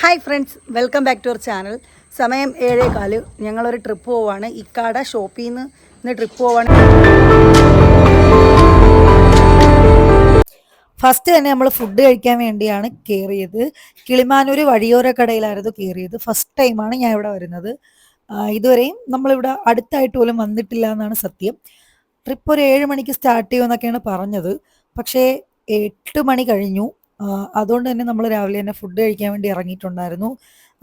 Hi friends welcome back to our channel സമയം ഏഴേ കാൽ. ഞങ്ങളൊരു ട്രിപ്പ് പോവാണ്. ഇക്കാട ഷോപ്പിൽ നിന്ന് ഇന്ന് ട്രിപ്പ് പോവാണ്. ഫസ്റ്റ് തന്നെ നമ്മൾ ഫുഡ് കഴിക്കാൻ വേണ്ടിയാണ് കയറിയത് കിളിമാനൂർ വഴിയോര കടയിലായിരുന്നു കയറിയത് ഫസ്റ്റ് ടൈമാണ് ഞാൻ ഇവിടെ വരുന്നത്. ഇതുവരെയും നമ്മളിവിടെ അടുത്തായിട്ട് പോലും വന്നിട്ടില്ല എന്നാണ് സത്യം. ട്രിപ്പ് ഒരു ഏഴ് മണിക്ക് സ്റ്റാർട്ട് ചെയ്യുമെന്നൊക്കെയാണ് പറഞ്ഞത്. പക്ഷേ എട്ട് മണി കഴിഞ്ഞു. അതുകൊണ്ട് തന്നെ നമ്മൾ രാവിലെ തന്നെ ഫുഡ് കഴിക്കാൻ വേണ്ടി ഇറങ്ങിയിട്ടുണ്ടായിരുന്നു.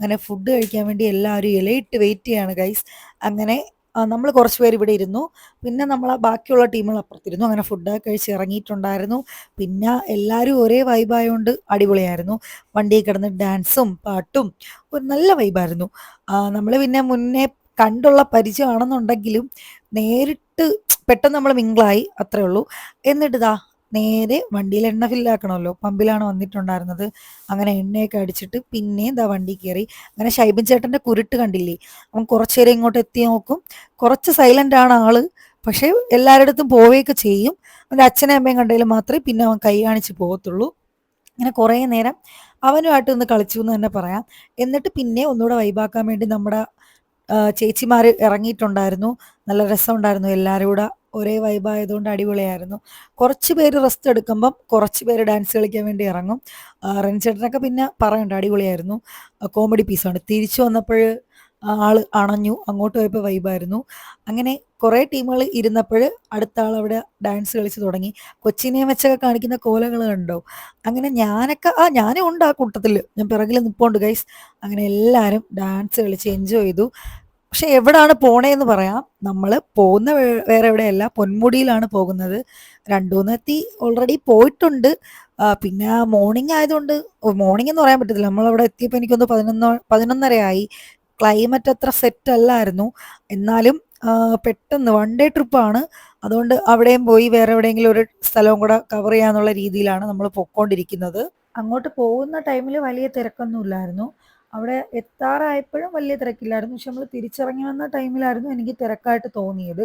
അങ്ങനെ ഫുഡ് കഴിക്കാൻ വേണ്ടി എല്ലാവരും ഇലയിട്ട് വെയിറ്റ് ചെയ്യാണ് ഗൈസ് അങ്ങനെ നമ്മൾ കുറച്ച് പേര് ഇവിടെ ഇരുന്നു. പിന്നെ നമ്മൾ ബാക്കിയുള്ള ടീമുകൾ അപ്പുറത്തിരുന്നു. അങ്ങനെ ഫുഡ് കഴിച്ച് ഇറങ്ങിയിട്ടുണ്ടായിരുന്നു. പിന്നെ എല്ലാവരും ഒരേ വൈബായതുകൊണ്ട് അടിപൊളിയായിരുന്നു. വണ്ടിയിൽ കിടന്ന് ഡാൻസും പാട്ടും ഒരു നല്ല വൈബായിരുന്നു നമ്മൾ പിന്നെ മുന്നേ കണ്ടുള്ള പരിചയമാണെന്നുണ്ടെങ്കിലും നേരിട്ട് പെട്ടെന്ന് നമ്മൾ മിങ്കിളായി അത്രേ ഉള്ളൂ. എന്നിട്ട് ഇതാ നേരെ വണ്ടിയിൽ എണ്ണ ഫില്ലാക്കണമല്ലോ. പമ്പിലാണ് വന്നിട്ടുണ്ടായിരുന്നത്. അങ്ങനെ എണ്ണയൊക്കെ അടിച്ചിട്ട് പിന്നെയും ദാ വണ്ടി കയറി അങ്ങനെ ഷൈബിൻ ചേട്ടന്റെ കുരുട്ട് കണ്ടില്ലേ? അവൻ കുറച്ചു നേരം ഇങ്ങോട്ട് എത്തി നോക്കും. കുറച്ച് സൈലന്റ് ആണ് ആൾ. പക്ഷേ എല്ലാവരുടെ അടുത്തും പോവുകയൊക്കെ ചെയ്യും. അവന്റെ അച്ഛനെയും അമ്മയും കണ്ടതിൽ മാത്രമേ പിന്നെ അവൻ കൈ കാണിച്ച് പോകത്തുള്ളൂ. അങ്ങനെ കുറേ നേരം അവനുമായിട്ട് ഒന്ന് കളിച്ചു എന്ന് തന്നെ പറയാം. എന്നിട്ട് പിന്നെ ഒന്നുകൂടെ വൈബാക്കാൻ വേണ്ടി നമ്മുടെ ചേച്ചിമാർ ഇറങ്ങിയിട്ടുണ്ടായിരുന്നു. നല്ല രസമുണ്ടായിരുന്നു എല്ലാവരും കൂടെ ഒരേ വൈബായതുകൊണ്ട് അടിപൊളിയായിരുന്നു. കുറച്ച് പേര് റെസ്റ്റ് എടുക്കുമ്പം കുറച്ച് പേര് ഡാൻസ് കളിക്കാൻ വേണ്ടി ഇറങ്ങും. റൺചേട്ടനൊക്കെ പിന്നെ പറയണ്ട അടിപൊളിയായിരുന്നു. കോമഡി പീസാണ് തിരിച്ചു വന്നപ്പോൾ ആൾ അണഞ്ഞു. അങ്ങോട്ട് പോയപ്പോൾ വൈബായിരുന്നു അങ്ങനെ കുറേ ടീമുകൾ ഇരുന്നപ്പോൾ അടുത്ത ആൾ അവിടെ ഡാൻസ് കളിച്ച് തുടങ്ങി. കൊച്ചിനെ വെച്ചൊക്കെ കാണിക്കുന്ന കോലകൾ കണ്ടോ? അങ്ങനെ ഞാനൊക്കെ ആ ഞാനും ഉണ്ട് ആ കൂട്ടത്തിൽ. ഞാൻ പിറകിൽ നിൽപ്പുണ്ട് ഗൈസ് അങ്ങനെ എല്ലാവരും ഡാൻസ് കളിച്ച് എൻജോയ് ചെയ്തു. പക്ഷെ എവിടാണ് പോണേന്ന് പറയാം. നമ്മൾ പോകുന്ന വേറെ എവിടെയല്ല പൊന്മുടിയിലാണ് പോകുന്നത്. രണ്ടുമൂന്നെത്തി മൂന്ന് ഓൾറെഡി പോയിട്ടുണ്ട് പിന്നെ മോർണിംഗ് ആയതുകൊണ്ട് മോർണിംഗ് എന്ന് പറയാൻ പറ്റത്തില്ല. നമ്മളവിടെ എത്തിയപ്പോൾ എനിക്കൊന്ന് പതിനൊന്ന് പതിനൊന്നരയായി. ക്ലൈമറ്റ് അത്ര സെറ്റ് അല്ലായിരുന്നു. എന്നാലും പെട്ടെന്ന് വൺ ഡേ ട്രിപ്പാണ് അതുകൊണ്ട് അവിടെയും പോയി വേറെ എവിടെയെങ്കിലും ഒരു സ്ഥലവും കൂടെ കവർ ചെയ്യാന്നുള്ള രീതിയിലാണ് നമ്മൾ പൊക്കോണ്ടിരിക്കുന്നത് അങ്ങോട്ട് പോകുന്ന ടൈമിൽ വലിയ തിരക്കൊന്നും ഇല്ലായിരുന്നു അവിടെ എത്താറായപ്പോഴും വലിയ തിരക്കില്ലായിരുന്നു. പക്ഷെ നമ്മൾ തിരിച്ചിറങ്ങി വന്ന ടൈമിലായിരുന്നു എനിക്ക് തിരക്കായിട്ട് തോന്നിയത്.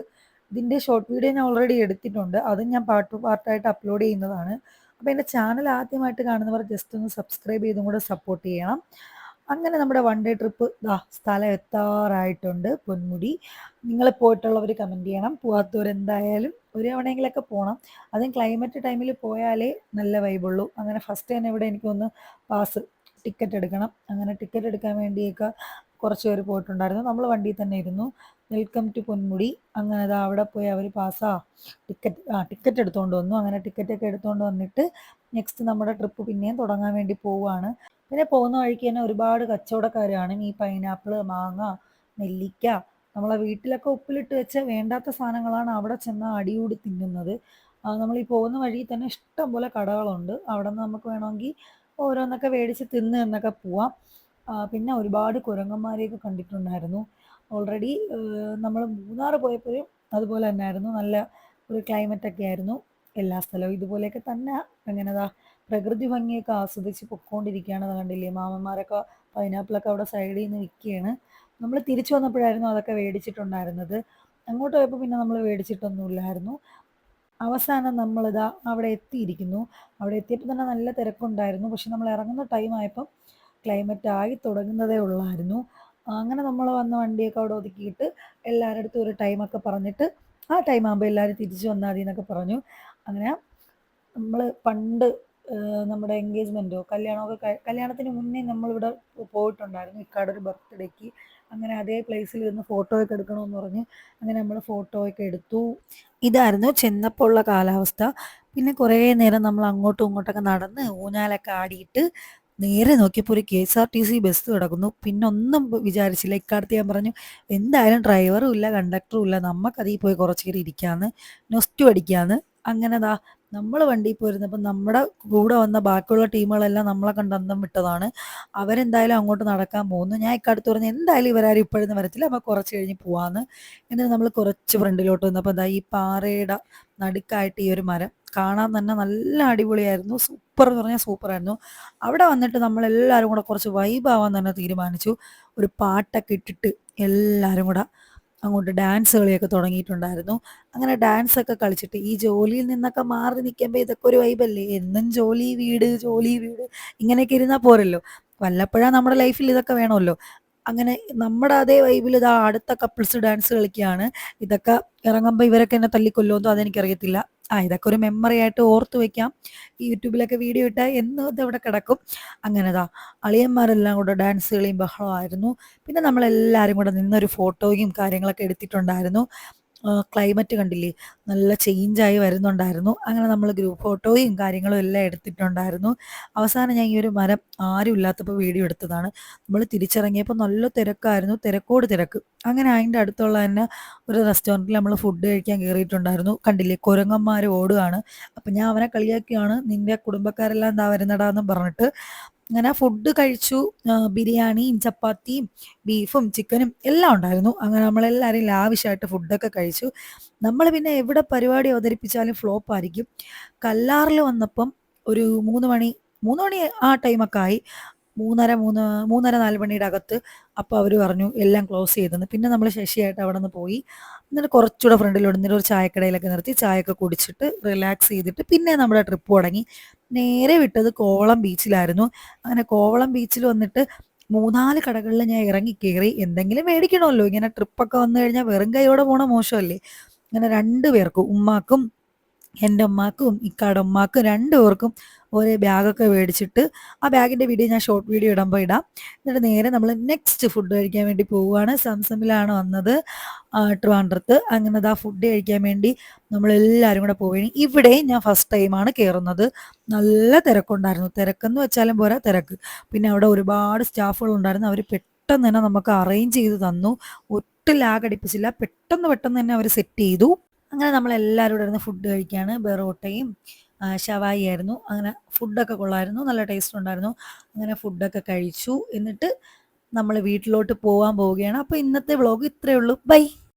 ഇതിന്റെ ഷോർട്ട് വീഡിയോ ഞാൻ ഓൾറെഡി എടുത്തിട്ടുണ്ട്. അതും ഞാൻ പാർട്ട് പാർട്ടായിട്ട് അപ്ലോഡ് ചെയ്യുന്നതാണ്. അപ്പോൾ എന്റെ ചാനൽ ആദ്യമായിട്ട് കാണുന്നവർ ജസ്റ്റ് ഒന്ന് സബ്സ്ക്രൈബ് ചെയ്തും കൂടെ സപ്പോർട്ട് ചെയ്യണം. അങ്ങനെ നമ്മുടെ വൺ ഡേ ട്രിപ്പ് ദാ സ്ഥലം എത്താറായിട്ടുണ്ട് പൊന്മുടി. നിങ്ങൾ പോയിട്ടുള്ളവർ കമന്റ് ചെയ്യണം. പോകാത്തവർ എന്തായാലും ഒരു തവണയെങ്കിലൊക്കെ പോകണം അതും ക്ലൈമറ്റ് ടൈമിൽ പോയാലേ നല്ല വൈബുള്ളൂ അങ്ങനെ ഫസ്റ്റ് തന്നെ ഇവിടെ എനിക്കൊന്ന് പാസ് ടിക്കറ്റ് എടുക്കണം. അങ്ങനെ ടിക്കറ്റ് എടുക്കാൻ വേണ്ടിയൊക്കെ കുറച്ച് പേര് പോയിട്ടുണ്ടായിരുന്നു. നമ്മൾ വണ്ടിയിൽ തന്നെ ഇരുന്നു. Welcome to Ponmudi. അങ്ങനെ അത് അവിടെ പോയി അവർ പാസ്സാ ടിക്കറ്റ് ആ ടിക്കറ്റ് എടുത്തുകൊണ്ട് വന്നു. അങ്ങനെ ടിക്കറ്റൊക്കെ എടുത്തുകൊണ്ട് വന്നിട്ട് നെക്സ്റ്റ് നമ്മുടെ ട്രിപ്പ് പിന്നെയും തുടങ്ങാൻ വേണ്ടി പോവുകയാണ് പിന്നെ പോകുന്ന വഴിക്ക് തന്നെ ഒരുപാട് കച്ചവടക്കാരാണ്. ഈ പൈനാപ്പിൾ മാങ്ങ നെല്ലിക്ക. നമ്മളെ വീട്ടിലൊക്കെ ഉപ്പിലിട്ട് വെച്ച വേണ്ടാത്ത സാധനങ്ങളാണ് അവിടെ ചെന്ന് അടിയൂടി തിന്നുന്നത്. നമ്മൾ ഈ പോകുന്ന വഴി തന്നെ ഇഷ്ടം പോലെ കടകളുണ്ട്. അവിടെ നിന്ന് നമുക്ക് വേണമെങ്കിൽ ഓരോന്നൊക്കെ മേടിച്ച് തിന്ന് എന്നൊക്കെ പോവാം. പിന്നെ ഒരുപാട് കുരങ്ങന്മാരെയൊക്കെ കണ്ടിട്ടുണ്ടായിരുന്നു. ഓൾറെഡി നമ്മൾ മൂന്നാർ പോയപ്പോഴും അതുപോലെ തന്നെയായിരുന്നു നല്ല ഒരു ക്ലൈമറ്റ് ഒക്കെ ആയിരുന്നു. എല്ലാ സ്ഥലവും ഇതുപോലെയൊക്കെ തന്നെ. എങ്ങനെതാ പ്രകൃതി ഭംഗിയൊക്കെ ആസ്വദിച്ച് പൊക്കോണ്ടിരിക്കുകയാണ്. കണ്ടില്ലേ മാമന്മാരൊക്കെ പൈനാപ്പിളൊക്കെ അവിടെ സൈഡിൽ നിന്ന് വിൽക്കുകയാണ് നമ്മൾ തിരിച്ചു വന്നപ്പോഴായിരുന്നു അതൊക്കെ മേടിച്ചിട്ടുണ്ടായിരുന്നത് അങ്ങോട്ട് പോയപ്പോൾ പിന്നെ നമ്മൾ മേടിച്ചിട്ടൊന്നുമില്ലായിരുന്നു അവസാനം നമ്മളിതാ അവിടെ എത്തിയിരിക്കുന്നു. അവിടെ എത്തിയപ്പോൾ തന്നെ നല്ല തിരക്കുണ്ടായിരുന്നു. പക്ഷെ നമ്മൾ ഇറങ്ങുന്ന ടൈം ആയപ്പം ക്ലൈമറ്റ് ആയി തുടങ്ങുന്നതേ ഉള്ളായിരുന്നു. അങ്ങനെ നമ്മൾ വന്ന വണ്ടിയൊക്കെ അവിടെ ഒതുക്കിയിട്ട് എല്ലാവരുടെ അടുത്തും ഒരു ടൈമൊക്കെ പറഞ്ഞിട്ട് ആ ടൈം ആകുമ്പോൾ എല്ലാവരും തിരിച്ചു വന്നാൽ മതി എന്നൊക്കെ പറഞ്ഞു. അങ്ങനെ നമ്മൾ പണ്ട് നമ്മുടെ എൻഗേജ്മെന്റോ കല്യാണമൊക്കെ കല്യാണത്തിന് മുന്നേ നമ്മളിവിടെ പോയിട്ടുണ്ടായിരുന്നു. ഇക്കാട് ഒരു ബർത്ത്ഡേക്ക്. അങ്ങനെ അതേ പ്ലേസിൽ ഇരുന്ന് ഫോട്ടോ ഒക്കെ എടുക്കണമെന്ന് പറഞ്ഞ് അങ്ങനെ നമ്മൾ ഫോട്ടോ ഒക്കെ എടുത്തു. ഇതായിരുന്നു ചെന്നപ്പോൾ ഉള്ള കാലാവസ്ഥ. പിന്നെ കുറേ നേരം നമ്മൾ അങ്ങോട്ടും ഇങ്ങോട്ടൊക്കെ നടന്ന് ഊഞ്ഞാലൊക്കെ ആടിയിട്ട് നേരെ നോക്കിയപ്പോൾ ഒരു K S R T C bus കിടക്കുന്നു. പിന്നെ ഒന്നും വിചാരിച്ചില്ല. ഇക്കാലത്ത് ഞാൻ പറഞ്ഞു എന്തായാലും ഡ്രൈവറും ഇല്ല കണ്ടക്ടറും ഇല്ല. നമുക്കതിൽ പോയി കുറച്ച് നേരം ഇരിക്കാന്ന് നൊസ്റ്റു അടിക്കാന്ന്. അങ്ങനെ ദാ നമ്മൾ വണ്ടിയിൽ പോയിരുന്നപ്പോൾ നമ്മുടെ കൂടെ വന്ന ബാക്കിയുള്ള ടീമുകളെല്ലാം നമ്മളെ കണ്ട് അന്തം വിട്ടതാണ്. അവരെന്തായാലും അങ്ങോട്ട് നടക്കാൻ പോകുന്നു ഞാൻ ഇക്കടുത്ത് പറഞ്ഞു എന്തായാലും ഇവരാരും ഇപ്പോഴൊന്നും വരത്തില്ല. അപ്പോൾ കുറച്ച് കഴിഞ്ഞ് പോവാന്ന്. എന്നിട്ട് നമ്മൾ കുറച്ച് ഫ്രണ്ടിലോട്ട് വന്നപ്പോൾ എന്താ ഈ പാറയുടെ നടുക്കായിട്ട് ഈ ഒരു മരം കാണാൻ തന്നെ നല്ല അടിപൊളിയായിരുന്നു. സൂപ്പർ എന്ന് പറഞ്ഞാൽ സൂപ്പറായിരുന്നു. അവിടെ വന്നിട്ട് നമ്മൾ എല്ലാവരും കൂടെ കുറച്ച് വൈബാവാൻ തന്നെ തീരുമാനിച്ചു. ഒരു പാട്ടൊക്കെ ഇട്ടിട്ട് എല്ലാവരും കൂടെ അങ്ങോട്ട് ഡാൻസ് കളിയൊക്കെ തുടങ്ങിയിട്ടുണ്ടായിരുന്നു. അങ്ങനെ ഡാൻസ് ഒക്കെ കളിച്ചിട്ട് ഈ ജോലിയിൽ നിന്നൊക്കെ മാറി നിൽക്കുമ്പോൾ ഇതൊക്കെ ഒരു വൈബല്ലേ എന്നും ജോലി വീട് ജോലി വീട് ഇങ്ങനെയൊക്കെ ഇരുന്നാൽ പോരല്ലോ. വല്ലപ്പോഴാണ് നമ്മുടെ ലൈഫിൽ ഇതൊക്കെ വേണമല്ലോ. അങ്ങനെ നമ്മുടെ അതേ വൈബിൽ ഇതാ അടുത്ത കപ്പിൾസ് ഡാൻസ് കളിക്കുകയാണ്. ഇതൊക്കെ ഇറങ്ങുമ്പോൾ ഇവരൊക്കെ എന്നെ തല്ലിക്കൊല്ലുമെന്നോ അതെനിക്കറിയത്തില്ല. ആ ഇതൊക്കെ ഒരു മെമ്മറി ആയിട്ട് ഓർത്ത് വെക്കാം. യൂട്യൂബിലൊക്കെ വീഡിയോ ഇട്ടാൽ എന്നും ഇതവിടെ കിടക്കും. അങ്ങനെതാ അളിയന്മാരെല്ലാം കൂടെ ഡാൻസ് കളിയും ബഹളമായിരുന്നു പിന്നെ നമ്മളെല്ലാവരും കൂടെ നിന്നൊരു ഫോട്ടോയും കാര്യങ്ങളൊക്കെ എടുത്തിട്ടുണ്ടായിരുന്നു. ക്ലൈമറ്റ് കണ്ടില്ലേ? നല്ല ചേഞ്ചായി വരുന്നുണ്ടായിരുന്നു. അങ്ങനെ നമ്മൾ ഗ്രൂപ്പ് ഫോട്ടോയും കാര്യങ്ങളും എല്ലാം എടുത്തിട്ടുണ്ടായിരുന്നു. അവസാനം ഞാൻ ഈ ഒരു മരം ആരും ഇല്ലാത്തപ്പോൾ വീഡിയോ എടുത്തതാണ്. നമ്മൾ തിരിച്ചിറങ്ങിയപ്പോൾ നല്ല തിരക്കായിരുന്നു. തിരക്കോട് തിരക്ക്. അങ്ങനെ അതിന്റെ അടുത്തുള്ള തന്നെ ഒരു റെസ്റ്റോറന്റിൽ നമ്മൾ ഫുഡ് കഴിക്കാൻ കയറിയിട്ടുണ്ടായിരുന്നു കണ്ടില്ലേ? കുരങ്ങന്മാർ ഓടുകയാണ്. അപ്പം ഞാൻ അവനെ കളിയാക്കിയാണ് നിന്റെ കുടുംബക്കാരെല്ലാം എന്താ വരുന്നടാന്നും പറഞ്ഞിട്ട് അങ്ങനെ ഫുഡ് കഴിച്ചു. ബിരിയാണിയും ചപ്പാത്തിയും ബീഫും ചിക്കനും എല്ലാം ഉണ്ടായിരുന്നു. അങ്ങനെ നമ്മളെല്ലാവരും ലാവിഷായിട്ട് ഫുഡൊക്കെ കഴിച്ചു. നമ്മൾ പിന്നെ എവിടെ പരിപാടി അവതരിപ്പിച്ചാലും ഫ്ലോപ്പ് ആയിരിക്കും. കല്ലാറിൽ വന്നപ്പം ഒരു മൂന്ന് മണി മൂന്ന് മണി ആ ടൈമൊക്കെ ആയി. മൂന്നര മൂന്ന് മൂന്നര നാല് മണിയുടെ അകത്ത് അപ്പോൾ അവർ പറഞ്ഞു എല്ലാം ക്ലോസ് ചെയ്തെന്ന്. പിന്നെ നമ്മൾ ശശിയായിട്ട് അവിടെ നിന്ന് പോയി. എന്നിട്ട് കുറച്ചുകൂടെ ഫ്രണ്ടിലോട്ട് ഒരു ചായക്കടയിലൊക്കെ നിർത്തി ചായയൊക്കെ കുടിച്ചിട്ട് റിലാക്സ് ചെയ്തിട്ട് പിന്നെ നമ്മുടെ ട്രിപ്പ് തുടങ്ങി. നേരെ വിട്ടത് കോവളം ബീച്ചിലായിരുന്നു. അങ്ങനെ കോവളം ബീച്ചിൽ വന്നിട്ട് മൂന്നാൽ കടകളിൽ ഞാൻ ഇറങ്ങി കയറി എന്തെങ്കിലും മേടിക്കണമല്ലോ. ഇങ്ങനെ ട്രിപ്പൊക്കെ വന്നു കഴിഞ്ഞാൽ വെറും കൈയോടെ പോണ മോശമല്ലേ? അങ്ങനെ രണ്ടു പേർക്കും ഉമ്മാക്കും എന്റെ ഉമ്മാക്കും ഇക്കാടെ ഉമ്മാക്കും രണ്ടു പേർക്കും ഒരേ ബാഗൊക്കെ മേടിച്ചിട്ട് ആ ബാഗിന്റെ വീഡിയോ ഞാൻ ഷോർട്ട് വീഡിയോ ഇടുമ്പോൾ ഇടാം. എന്നിട്ട് നേരെ നമ്മൾ നെക്സ്റ്റ് ഫുഡ് കഴിക്കാൻ വേണ്ടി പോവുകയാണ്. സംസമിലാണ് വന്നത് ട്രിവാൻഡ്രത്ത്. അങ്ങനെ ആ ഫുഡ് കഴിക്കാൻ വേണ്ടി നമ്മളെല്ലാവരും കൂടെ പോവുകയാണ് ഇവിടെ ഞാൻ ഫസ്റ്റ് ടൈമാണ് കയറുന്നത് നല്ല തിരക്കുണ്ടായിരുന്നു. തിരക്കെന്ന് വെച്ചാലും പോരാ തിരക്ക്. പിന്നെ അവിടെ ഒരുപാട് സ്റ്റാഫുകൾ ഉണ്ടായിരുന്നു. അവർ പെട്ടെന്ന് തന്നെ നമുക്ക് അറേഞ്ച് ചെയ്ത് തന്നു. ഒട്ടും ലാഗ് അടിപ്പിച്ചില്ല. പെട്ടെന്ന് പെട്ടെന്ന് തന്നെ അവർ സെറ്റ് ചെയ്തു. അങ്ങനെ നമ്മൾ എല്ലാവരും ഇരുന്ന് ഫുഡ് കഴിക്കുകയാണ് ബെറോട്ടയും ഷവായി ആയിരുന്നു. അങ്ങനെ ഫുഡൊക്കെ കൊള്ളായിരുന്നു. നല്ല ടേസ്റ്റ് ഉണ്ടായിരുന്നു. അങ്ങനെ ഫുഡൊക്കെ കഴിച്ചു. എന്നിട്ട് നമ്മൾ വീട്ടിലോട്ട് പോകാൻ പോവുകയാണ്. അപ്പോൾ ഇന്നത്തെ വ്ളോഗ് ഇത്രയേ ഉള്ളൂ. ബൈ